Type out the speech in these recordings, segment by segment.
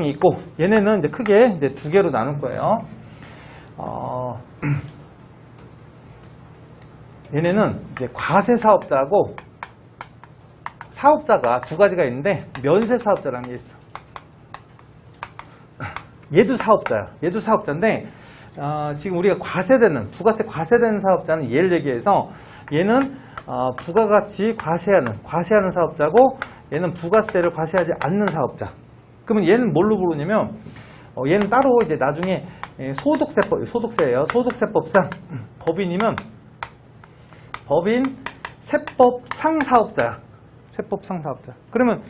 이 있고 얘네는 이제 크게 이제 두 개로 나눌 거예요. 어, 얘네는 이제 과세 사업자하고 사업자가 두 가지가 있는데 면세 사업자라는 게 있어. 얘도 사업자야. 얘도 사업자인데 어, 지금 우리가 과세되는 부가세 과세되는 사업자는 얘를 얘기해서 얘는 어, 부가가치 과세하는 과세하는 사업자고 얘는 부가세를 과세하지 않는 사업자. 그러면 얘는 뭘로 부르냐면 어, 얘는 따로 이제 나중에 예, 소득세법 소득세예요. 소득세법상 법인이면 법인 세법상 사업자야. 세법상 사업자. 그러면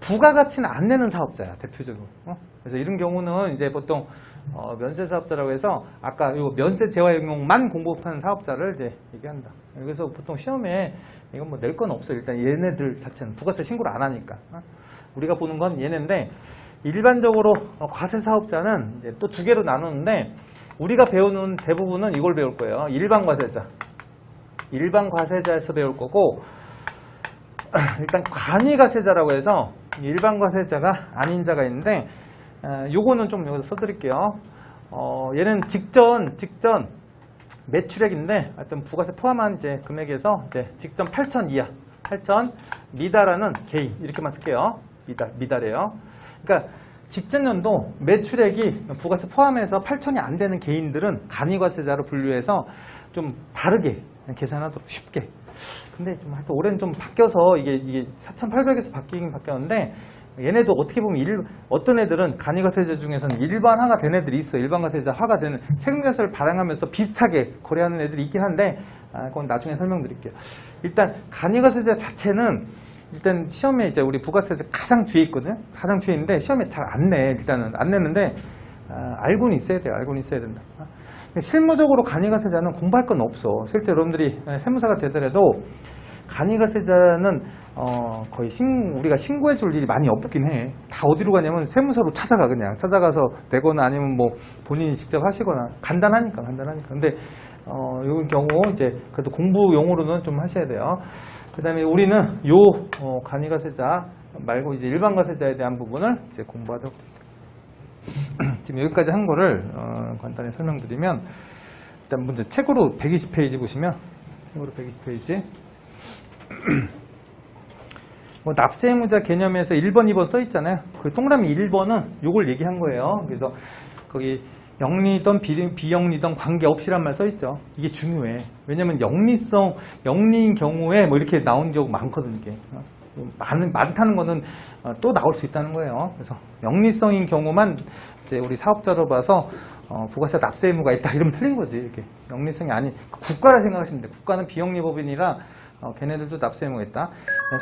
부가가치는 안 내는 사업자야 대표적으로. 어? 그래서 이런 경우는 이제 보통 어, 면세 사업자라고 해서 아까 요 면세 재화 용용만 공급하는 사업자를 이제 얘기한다. 그래서 보통 시험에 이건 뭐 낼 건 없어. 일단 얘네들 자체는 부가세 신고를 안 하니까. 어? 우리가 보는 건 얘네인데 일반적으로 어, 과세 사업자는 또 두 개로 나누는데 우리가 배우는 대부분은 이걸 배울 거예요. 일반 과세자. 일반 과세자에서 배울 거고 일단 간이 과세자라고 해서 일반 과세자가 아닌 자가 있는데 어, 요거는 좀 여기서 써드릴게요. 어, 얘는 직전 직전 매출액인데 하여튼 부가세 포함한 이제 금액에서 이제 직전 8천 이하 8천 미달하는 개인 이렇게만 쓸게요. 미달 미달이에요. 그러니까 직전 연도 매출액이 부가세 포함해서 8천이 안 되는 개인들은 간이과세자로 분류해서 좀 다르게 계산하도록 쉽게 근데 좀 하여튼 올해는 좀 바뀌어서 이게, 이게 4,800에서 바뀌긴 바뀌었는데 얘네도 어떻게 보면 일, 어떤 애들은 간이과세자 중에서는 일반화가 된 애들이 있어. 일반과세자 화가 되는 세금과세를 발행하면서 비슷하게 거래하는 애들이 있긴 한데 아, 그건 나중에 설명드릴게요. 일단 간이과세자 자체는 일단 시험에 이제 우리 부가세자 가장 뒤에 있거든. 가장 뒤에 있는데 시험에 잘 안 내. 일단은 안 내는데 아, 알고는 있어야 돼요. 알고는 있어야 된다. 실무적으로 간이과세자는 공부할 건 없어. 실제 여러분들이 세무사가 되더라도 간이과세자는 어, 거의 신, 우리가 신고해 줄 일이 많이 없긴 해. 다 어디로 가냐면 세무서로 찾아가 그냥. 찾아가서 내거나 아니면 뭐 본인이 직접 하시거나 간단하니까 간단하니까. 근데 어, 요 경우 이제 그래도 공부 용어로는 좀 하셔야 돼요. 그다음에 우리는 요 어, 간이과세자 말고 이제 일반과세자에 대한 부분을 이제 공부하도록 지금 여기까지 한 거를 어, 간단히 설명드리면 일단 먼저 책으로 120페이지 보시면 책으로 120페이지 뭐 납세 의무자 개념에서 1번, 2번 써 있잖아요. 그 동그라미 1번은 요걸 얘기한 거예요. 그래서 거기 영리든 비, 비영리든 관계없이란 말 써 있죠. 이게 중요해. 왜냐면 영리성, 영리인 경우에 뭐 이렇게 나온 경우 많거든, 이게. 어, 많은, 많다는 거는 어, 또 나올 수 있다는 거예요. 그래서 영리성인 경우만 이제 우리 사업자로 봐서 어, 부가세 납세 의무가 있다 이러면 틀린 거지. 이렇게 영리성이 아닌 국가라 생각하시면 돼. 국가는 비영리법인이라 어, 걔네들도 납세 의무가 있다.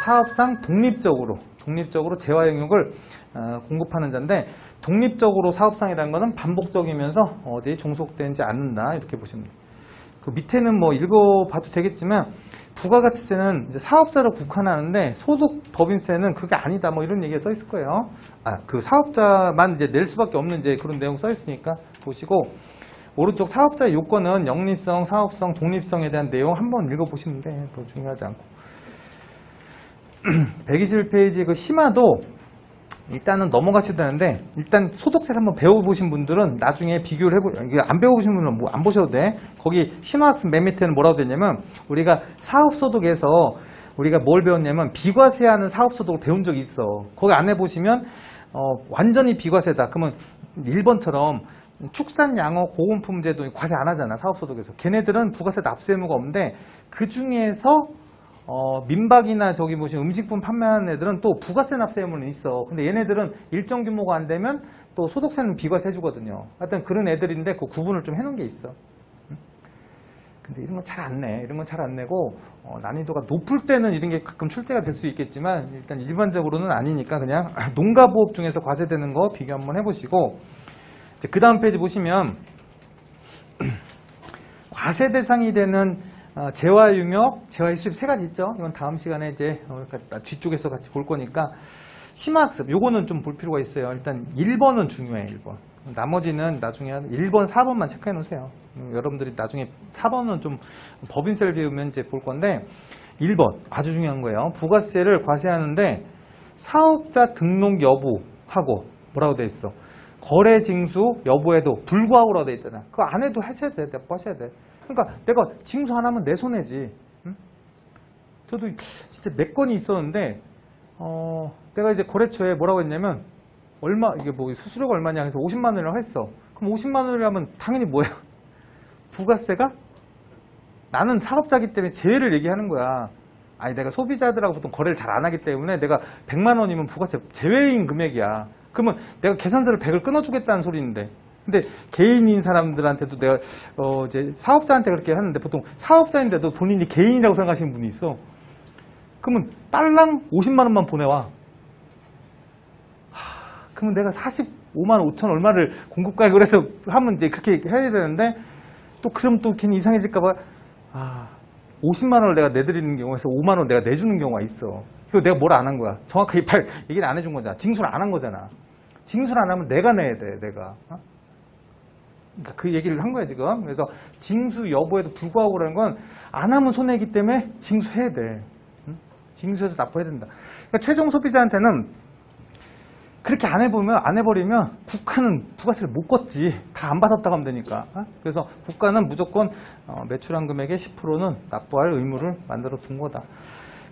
사업상 독립적으로 독립적으로 재화 영역을 어, 공급하는 자인데 독립적으로 사업상이라는 것은 반복적이면서 어디에 종속되지 않는다 이렇게 보시면 돼요. 그 밑에는 뭐 읽어봐도 되겠지만 부가가치세는 이제 사업자로 국한하는데 소득 법인세는 그게 아니다 뭐 이런 얘기가 써 있을 거예요. 아 그 사업자만 이제 낼 수밖에 없는 이제 그런 내용 써 있으니까 보시고 오른쪽 사업자의 요건은 영리성, 사업성, 독립성에 대한 내용 한번 읽어보시면 돼. 더 중요하지 않고. 121페이지 그 심화도 일단은 넘어가셔도 되는데 일단 소득세를 한번 배워보신 분들은 나중에 비교를 해보 안 배워보신 분은 뭐 안 보셔도 돼. 거기 심화학습 맨 밑에는 뭐라고 되냐면 우리가 사업소득에서 우리가 뭘 배웠냐면 비과세하는 사업소득을 배운 적이 있어. 거기 안에 보시면 어, 완전히 비과세다. 그러면 1번처럼 축산 양어 고금품제도 과세 안 하잖아 사업소득에서. 걔네들은 부가세 납세 의무가 없는데 그 중에서 어, 민박이나 저기 보시면 음식품 판매하는 애들은 또 부가세 납세 의무는 있어. 근데 얘네들은 일정 규모가 안 되면 또 소득세는 비과세 해주거든요. 하여튼 그런 애들인데 그 구분을 좀 해놓은 게 있어. 응? 근데 이런 건 잘 안 내. 이런 건 잘 안 내고 어, 난이도가 높을 때는 이런 게 가끔 출제가 될 수 있겠지만 일단 일반적으로는 아니니까 그냥 농가부업 중에서 과세되는 거 비교 한번 해보시고 그 다음 페이지 보시면 과세 대상이 되는 어, 재화 용역, 재화 일수입 세 가지 있죠. 이건 다음 시간에 이제 어, 그러니까 뒤쪽에서 같이 볼 거니까 심화학습 요거는 좀 볼 필요가 있어요. 일단 1번은 중요해. 1번. 나머지는 나중에 한 1번, 4번만 체크해 놓으세요. 음, 여러분들이 나중에 4번은 좀 법인세를 배우면 이제 볼 건데 1번 아주 중요한 거예요. 부가세를 과세하는데 사업자 등록 여부하고 뭐라고 돼 있어? 거래 징수 여부에도 불구하고라고 돼 있잖아. 그거 안 해도 하셔야 돼. 하셔야 돼. 그러니까 내가 징수 안 하면 내 손해지. 응? 저도 진짜 몇 건이 있었는데 어, 내가 이제 거래처에 뭐라고 했냐면 얼마 이게 뭐 수수료가 얼마냐 해서 50만 원이라고 했어. 그럼 50만 원이라면 당연히 뭐야? 부가세가 나는 사업자기 때문에 제외를 얘기하는 거야. 아니 내가 소비자들하고 보통 거래를 잘 안 하기 때문에 내가 100만 원이면 부가세 제외인 금액이야. 그러면 내가 계산서를 100을 끊어주겠다는 소리인데. 근데 개인인 사람들한테도 내가 어 이제 사업자한테 그렇게 하는데 보통 사업자인데도 본인이 개인이라고 생각하시는 분이 있어. 그러면 딸랑 50만 원만 보내와. 하, 그러면 내가 45만 5천 얼마를 공급가액을 해서 하면 이제 그렇게 해야 되는데 또 그럼 또 괜히 이상해질까 봐 아 50만 원을 내가 내드리는 경우에서 5만 원 내가 내주는 경우가 있어. 그리고 내가 뭘 안 한 거야. 정확하게 발 얘기를 안 해준 거잖아. 징수를 안 한 거잖아. 징수를 안 하면 내가 내야 돼, 내가. 어? 그러니까 그 얘기를 한 거야 지금. 그래서 징수 여부에도 불구하고 그러는 건 안 하면 손해이기 때문에 징수해야 돼. 응? 징수해서 납부해야 된다. 그러니까 최종 소비자한테는 그렇게 안 해보면 안 해버리면 국가는 부가세를 못 걷지 다 안 받았다고 하면 되니까 어? 그래서 국가는 무조건 어, 매출한 금액의 10%는 납부할 의무를 만들어 둔 거다.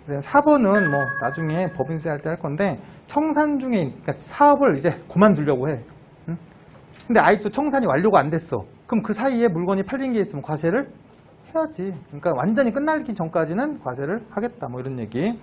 4번은 뭐 나중에 법인세 할 때 할 건데 청산 중에 그러니까 사업을 이제 그만두려고 해. 응? 근데 아직도 청산이 완료가 안 됐어. 그럼 그 사이에 물건이 팔린 게 있으면 과세를 해야지. 그러니까 완전히 끝나기 전까지는 과세를 하겠다. 뭐 이런 얘기.